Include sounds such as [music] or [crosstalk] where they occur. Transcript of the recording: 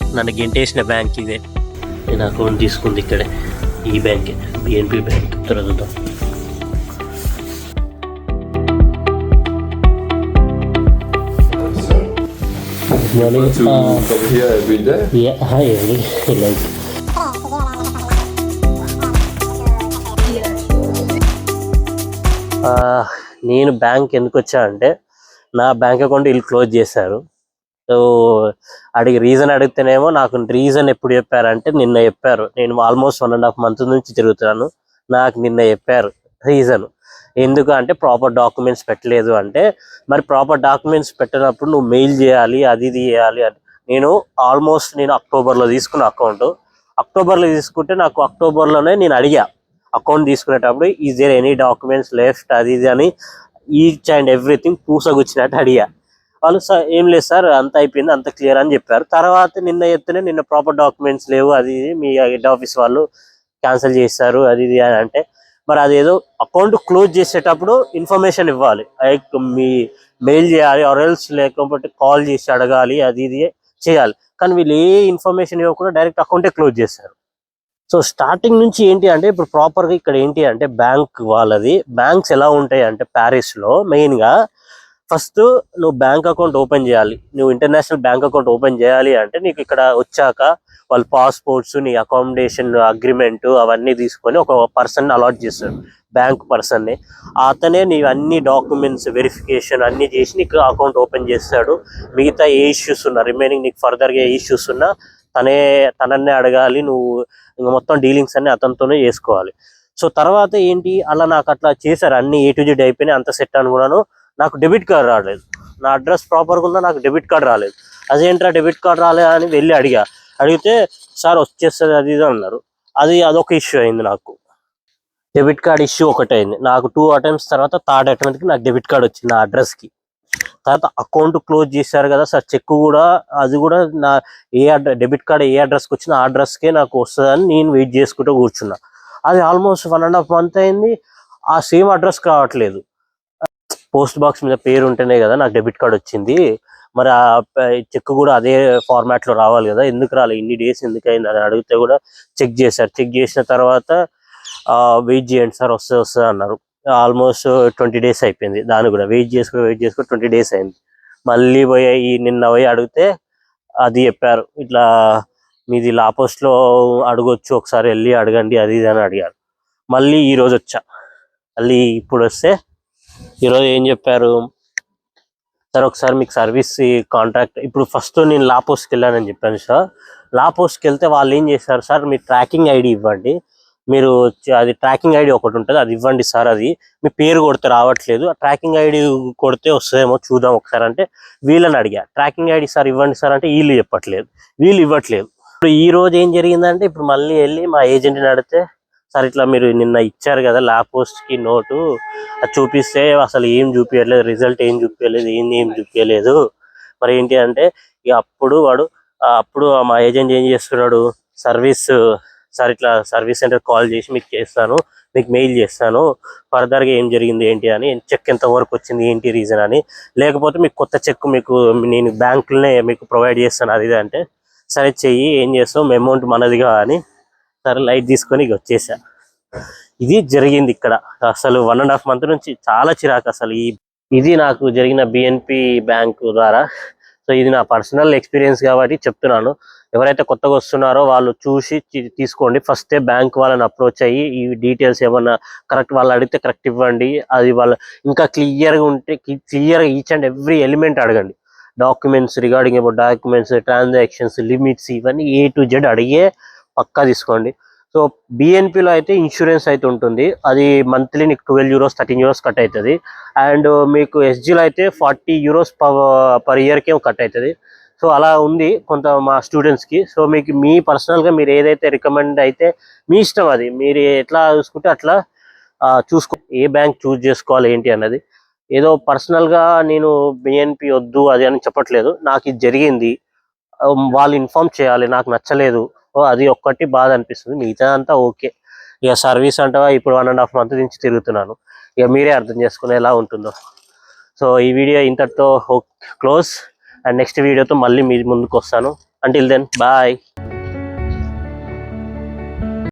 నన్ను గెంటేసిన బ్యాంక్ ఇదే. నేను అకౌంట్ తీసుకుంది ఇక్కడే ఈ బ్యాంకే బిఎన్పి బ్యాంక్ తిరుగుతాం Want to come here every day? Hi like [laughs] నేను బ్యాంక్ ఎందుకు వచ్చా అంటే నా బ్యాంక్ అకౌంట్ వీళ్ళు క్లోజ్ చేశారు. సో అడిగి రీజన్ అడిగితేనేమో నాకు రీజన్ ఎప్పుడు చెప్పారంటే నిన్న చెప్పారు. నేను almost one and half month నుంచి తిరుగుతున్నాను. నాకు నిన్న చెప్పారు రీజన్ ఎందుకు అంటే ప్రాపర్ డాక్యుమెంట్స్ పెట్టలేదు అంటే మరి ప్రాపర్ డాక్యుమెంట్స్ పెట్టినప్పుడు నువ్వు మెయిల్ చేయాలి అది ఇది చేయాలి అని. నేను ఆల్మోస్ట్ నేను అక్టోబర్లో తీసుకున్న అకౌంట్ అక్టోబర్లో తీసుకుంటే నాకు అక్టోబర్లోనే నేను అడిగా. అకౌంట్ తీసుకునేటప్పుడు is there any documents left అది ఇది అని ఈచ్ అండ్ ఎవ్రీథింగ్ పూసగుచ్చినట్టు అడిగా. వాళ్ళు సార్ ఏం లేదు సార్ అంత అయిపోయింది అంత క్లియర్ అని చెప్పారు. తర్వాత నిన్న చెప్తేనే నిన్న ప్రాపర్ డాక్యుమెంట్స్ లేవు అది ఇది మీ హెడ్ ఆఫీస్ వాళ్ళు క్యాన్సిల్ చేస్తారు అది ఇది అని అంటే మరి అదేదో అకౌంట్ క్లోజ్ చేసేటప్పుడు ఇన్ఫర్మేషన్ ఇవ్వాలి. లైక్ మీ మెయిల్ చేయాలి ఆర్ఎల్స్ లేకపోతే కాల్ చేసి అడగాలి అది ఇది చేయాలి. కానీ వీళ్ళు ఏ ఇన్ఫర్మేషన్ ఇవ్వకుండా డైరెక్ట్ అకౌంటే క్లోజ్ చేస్తారు సో స్టార్టింగ్ నుంచి ఏంటి అంటే ఇప్పుడు ప్రాపర్గా ఇక్కడ ఏంటి అంటే బ్యాంక్ వాళ్ళది. బ్యాంక్స్ ఎలా ఉంటాయి అంటే ప్యారిస్లో మెయిన్గా ఫస్ట్ నువ్వు బ్యాంక్ అకౌంట్ ఓపెన్ చేయాలి. నువ్వు ఇంటర్నేషనల్ బ్యాంక్ అకౌంట్ ఓపెన్ చేయాలి అంటే నీకు ఇక్కడ వచ్చాక వాళ్ళ పాస్పోర్ట్స్ నీ అకామిడేషన్ అగ్రిమెంట్ అవన్నీ తీసుకొని ఒక పర్సన్ అలాట్ చేస్తారు. బ్యాంక్ పర్సన్ని. అతనే నీ అన్ని డాక్యుమెంట్స్ వెరిఫికేషన్ అన్ని చేసి నీకు అకౌంట్ ఓపెన్ చేస్తాడు. మిగతా ఏ ఇష్యూస్ ఉన్నా రిమైనింగ్ నీకు ఫర్దర్గా ఏ ఇష్యూస్ ఉన్నా తనే తనన్నే అడగాలి. నువ్వు ఇంకా మొత్తం డీలింగ్స్ అన్ని అతనితోనే చేసుకోవాలి. సో తర్వాత ఏంటి? అలా నాకు అట్లా చేశారు. అన్ని ఏ టు జెడ్ అయిపోయినాయి. అంత సెట్ అనుకున్నాను. నాకు డెబిట్ కార్డ్ రాలేదు. నా అడ్రస్ ప్రాపర్గా ఉందా నాకు డెబిట్ కార్డ్ రాలేదు. అదేంట్రా డెబిట్ కార్డ్ రాలేదు అని వెళ్ళి అడిగా. అడిగితే సార్ వచ్చేస్తుంది అది ఇది అన్నారు. అది అదొక ఇష్యూ అయింది నాకు. డెబిట్ కార్డ్ ఇష్యూ ఒకటైంది అయింది. నాకు టూ అటెంప్ట్స్ తర్వాత థర్డ్ అటెంప్ట్కి నాకు డెబిట్ కార్డ్ వచ్చింది నా అడ్రస్కి. తర్వాత అకౌంట్ క్లోజ్ చేశారు కదా సార్ చెక్ కూడా అది కూడా నా ఏ అడ్రస్ డెబిట్ కార్డ్ ఏ అడ్రస్కి వచ్చినా ఆ అడ్రస్కే నాకు వస్తుందని నేను వెయిట్ చేసుకుంటూ కూర్చున్నా. అది almost one and half month అయింది. ఆ సేమ్ అడ్రస్కి రావట్లేదు పోస్ట్ బాక్స్ మీద పేరు ఉంటేనే కదా నాకు డెబిట్ కార్డ్ వచ్చింది. మరి ఆ చెక్ కూడా అదే ఫార్మాట్లో రావాలి కదా. ఎందుకు రాలేదు ఇన్ని డేస్ ఎందుకు అయింది? అని అడిగితే కూడా చెక్ చేశారు. చెక్ చేసిన తర్వాత వెయిట్ చేయండి సార్ వస్తే వస్తుంది అన్నారు. ఆల్మోస్ట్ ట్వంటీ డేస్ అయిపోయింది. దాన్ని కూడా వెయిట్ చేసుకుని వెయిట్ చేసుకుని ట్వంటీ డేస్ అయింది. మళ్ళీ పోయి ఈ నిన్న పోయి అడిగితే అది చెప్పారు. ఇట్లా మీది లాపోస్ట్లో అడగొచ్చు ఒకసారి వెళ్ళి అడగండి అది ఇది అని అడిగారు. మళ్ళీ ఈరోజు వచ్చా. మళ్ళీ ఇప్పుడు వస్తే ఈరోజు ఏం చెప్పారు? సార్ ఒకసారి మీకు సర్వీస్ కాంట్రాక్ట్ ఇప్పుడు ఫస్ట్ నేను లా పోస్ట్కి వెళ్ళానని చెప్పాను సార్. లా పోస్ట్కి వెళ్తే వాళ్ళు ఏం చేశారు సార్? మీ ట్రాకింగ్ ఐడి ఇవ్వండి. మీరు అది ట్రాకింగ్ ఐడి ఒకటి ఉంటుంది అది ఇవ్వండి సార్. అది మీ పేరు కొడితే రావట్లేదు. ఆ ట్రాకింగ్ ఐడి కొడితే వస్తుందేమో చూద్దాం ఒకసారి అంటే వీళ్ళని అడిగా. ట్రాకింగ్ ఐడి సార్ ఇవ్వండి సార్ అంటే వీళ్ళు చెప్పట్లేదు. వీళ్ళు ఇవ్వట్లేదు. ఇప్పుడు ఈ రోజు ఏం జరిగిందంటే ఇప్పుడు మళ్ళీ వెళ్ళి మా ఏజెంట్ని అడిగితే సార్ ఇట్లా మీరు నిన్న ఇచ్చారు కదా ల్యాబ్ పోస్ట్కి నోటు అది చూపిస్తే అసలు ఏం చూపించలేదు రిజల్ట్ ఏం చూపించలేదు ఏం ఏం చూపించలేదు మరి ఏంటి అంటే ఇక అప్పుడు వాడు అప్పుడు మా ఏజెంట్ ఏం చేస్తున్నాడు సర్వీస్ సార్ ఇట్లా సర్వీస్ సెంటర్ కాల్ చేసి మీకు చేస్తాను మీకు మెయిల్ చేస్తాను ఫర్దర్గా ఏం జరిగింది ఏంటి అని చెక్ ఎంత వరకు వచ్చింది ఏంటి రీజన్ అని. లేకపోతే మీకు కొత్త చెక్ మీకు నేను బ్యాంకులనే మీకు ప్రొవైడ్ చేస్తాను అది అంటే సరే చెయ్యి ఏం చేస్తావు అమౌంట్ మనదిగా అని సరే లైట్ తీసుకొని ఇక వచ్చేసా. ఇది జరిగింది ఇక్కడ. అసలు వన్ అండ్ హాఫ్ మంత్ నుంచి చాలా చిరాకు అసలు ఈ ఇది నాకు జరిగిన బిఎన్పి బ్యాంక్ ద్వారా. సో ఇది నా పర్సనల్ ఎక్స్పీరియన్స్ కాబట్టి చెప్తున్నాను. ఎవరైతే కొత్తగా వస్తున్నారో వాళ్ళు చూసి తీసుకోండి. ఫస్ట్ బ్యాంక్ వాళ్ళని అప్రోచ్ అయ్యి ఈ డీటెయిల్స్ ఏమన్నా కరెక్ట్ వాళ్ళు అడిగితే కరెక్ట్ ఇవ్వండి. అది వాళ్ళ ఇంకా క్లియర్గా ఉంటే క్లియర్గా ఈచ్ అండ్ ఎవ్రీ ఎలిమెంట్ అడగండి. Documents regarding about documents transactions limits ఇవన్నీ ఏ టు జెడ్ అడిగే పక్కా తీసుకోండి. సో బిఎన్పిలో అయితే ఇన్సూరెన్స్ అయితే ఉంటుంది. అది మంత్లీ నీకు twelve euros thirteen euros cut అవుతుంది. అండ్ మీకు ఎస్జీలో అయితే ఫార్టీ యూరోస్ పర్ ఇయర్కే కట్ అవుతుంది. సో అలా ఉంది కొంత మా స్టూడెంట్స్కి సో మీకు మీ పర్సనల్గా మీరు ఏదైతే రికమెండ్ అయితే మీ ఇష్టం అది. మీరు ఎట్లా చూసుకుంటే అట్లా చూసుకో ఏ బ్యాంక్ చూస్ చేసుకోవాలి ఏంటి అన్నది. ఏదో పర్సనల్గా నేను బిఎన్పి వద్దు అది అని చెప్పట్లేదు. నాకు ఇది జరిగింది. వాళ్ళు ఇన్ఫార్మ్ చేయాలి. నాకు నచ్చలేదు. సో అది ఒక్కటి బాధ అనిపిస్తుంది. మిగతా అంతా ఓకే. ఇక సర్వీస్ అంటావా ఇప్పుడు వన్ అండ్ హాఫ్ మంత్ నుంచి తిరుగుతున్నాను. ఇక మీరే అర్థం చేసుకునే ఎలా ఉంటుందో. సో ఈ వీడియో ఇంతటితో క్లోజ్. అండ్ నెక్స్ట్ వీడియోతో మళ్ళీ మీ ముందుకు వస్తాను అంటిల్ దెన్ బాయ్